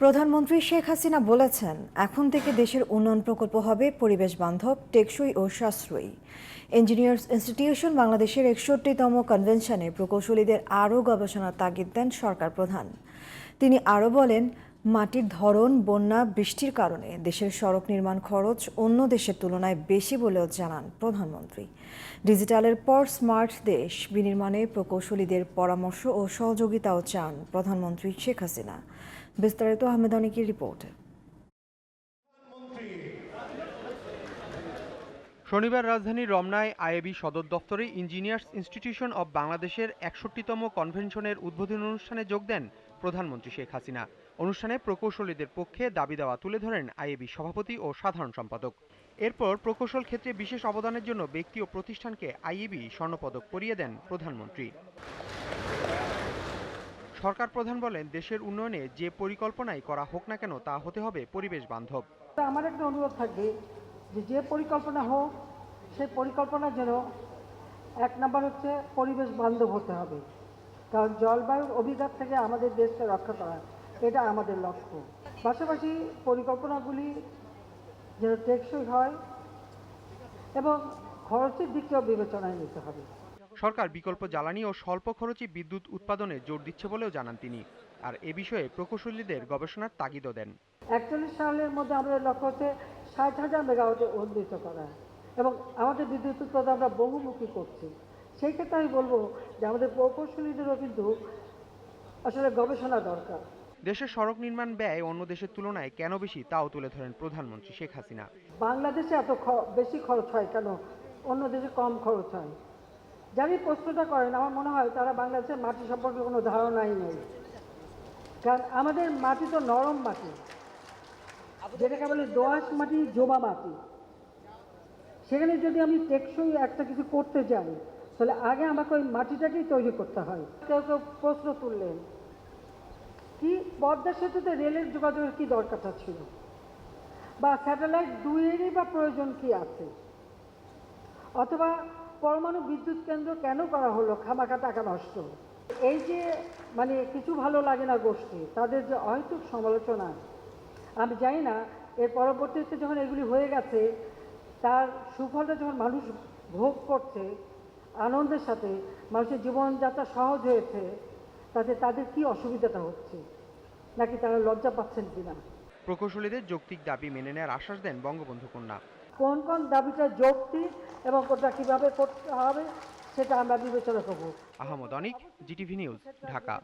প্রধানমন্ত্রী শেখ হাসিনা বলেছেন, এখন থেকে দেশের উন্নয়ন প্রকল্প হবে পরিবেশ বান্ধব, টেকসই ও সাশ্রয়ী। ইঞ্জিনিয়ার্স ইনস্টিটিউশন বাংলাদেশের একষট্টিতম কনভেনশনে প্রকৌশলীদের আরও গবেষণার তাগিদ দেন সরকার প্রধান। তিনি আরও বলেন মাটির ধরন, বন্যা, বৃষ্টির কারণে দেশের সড়ক নির্মাণ খরচ অন্য দেশের তুলনায় বেশি বলেও জানান প্রধানমন্ত্রী। ডিজিটালের পর স্মার্ট দেশ বিনির্মাণে প্রকৌশলীদের পরামর্শ ও সহযোগিতাও চান প্রধানমন্ত্রী শেখ হাসিনা। বিস্তারিত আহমেদ অনিকের রিপোর্টে। শনিবার রাজধানীর রমনায় আইএবি সদর দপ্তরে ইঞ্জিনিয়ার্স ইনস্টিটিউশন অব বাংলাদেশের একষট্টিতম কনভেনশনের উদ্বোধনী অনুষ্ঠানে যোগ দেন প্রধানমন্ত্রী শেখ হাসিনা। অনুষ্ঠানে প্রকৌশলীদের পক্ষে দাবি দেওয়া তুলে ধরেন আইএবি সভাপতি ও সাধারণ সম্পাদক। এরপর প্রকৌশল ক্ষেত্রে বিশেষ অবদানের জন্য ব্যক্তি ও প্রতিষ্ঠানকে আইএবি স্বর্ণপদক পরিয়ে দেন প্রধানমন্ত্রী। সরকার প্রধান বলেন, দেশের উন্নয়নে যে পরিকল্পনাই করা হোক না কেন তা হতে হবে পরিবেশ বান্ধব। আমার একটা অনুরোধ থাকবে যে যে পরিকল্পনা হোক সেই পরিকল্পনা যেন এক নম্বর হচ্ছে পরিবেশ বান্ধব হতে হবে। কারণ জলবায়ুর অভিঘাত থেকে আমাদের দেশকে রক্ষা করা। এটা আমাদের লক্ষ্য। পাশাপাশি পরিকল্পনাগুলি যেন টেকসই হয় এবং খরচের দিকটাও বিবেচনায় নিতে হবে। সরকার বিকল্প জ্বালানি ও স্বল্প খরচে বিদ্যুৎ উৎপাদনে জোর দিচ্ছে বলেও জানান তিনি। আর এ বিষয়ে প্রকৌশলীদের গবেষণার তাগিদও দেন। একচল্লিশ সালের মধ্যে আমাদের লক্ষ্য হচ্ছে ষাট হাজার মেগাওয়াটে উন্নীত করা। এবং আমাদের বিদ্যুৎ উৎপাদন আমরা বহুমুখী করছি। সেই ক্ষেত্রে আমি বলব যে আমাদের প্রকৌশলীদেরও কিন্তু আসলে গবেষণা দরকার। দেশের সড়ক নির্মাণ ব্যয় অন্য দেশের তুলনায় কেন বেশি তাও তুলে ধরেন প্রধানমন্ত্রী শেখ হাসিনা। বাংলাদেশে এত বেশি খরচ হয় কেন? অন্য দেশে কম খরচ হয়। যারা প্রশ্নটা করেন, আমার মনে হয় তারা বাংলাদেশের মাটি সম্পর্কে কোনো ধারণাই নেই। কারণ আমাদের মাটি তো নরম মাটি। যেটাকে বলে দোআঁশ মাটি, জমা মাটি। সেখানে যদি আমি টেকসই একটা কিছু করতে যাই তাহলে আগে আমাকে ওই মাটিটাকেই তৈরি করতে হয়। কেউ কেউ প্রশ্ন তুললেন পদ্মা সেতুতে রেলের যোগাযোগের কি দরকারটা ছিল? বা স্যাটেলাইট দুইয়েরই বা প্রয়োজন কি আছে? অথবা পরমাণু বিদ্যুৎ কেন্দ্র কেন করা হলো? খামাখা টাকা নষ্ট? এই যে মানে কিছু ভালো লাগে না গোষ্ঠী, তাদের যে অহেতুক সমালোচনা, আমি জানি না, এর পরবর্তীতে যখন এগুলি হয়ে গেছে, তার সুফলটা যখন মানুষ ভোগ করছে, আনন্দের সাথে, মানুষের জীবনযাত্রা সহজ হয়েছে, তাতে তাদের কি অসুবিধাটা হচ্ছে? নাকি তারা লজ্জা পাচ্ছেন কিনা? প্রকৌশলীদের যৌক্তিক দাবি মেনে নেওয়ার আশ্বাস দেন বঙ্গবন্ধু কন্যা কোন কোন দাবিটা যৌক্তিক এবং কোনটা কীভাবে করতে হবে সেটা আমরা বিবেচনা করব। Ahmad Anik GTV news Dhaka.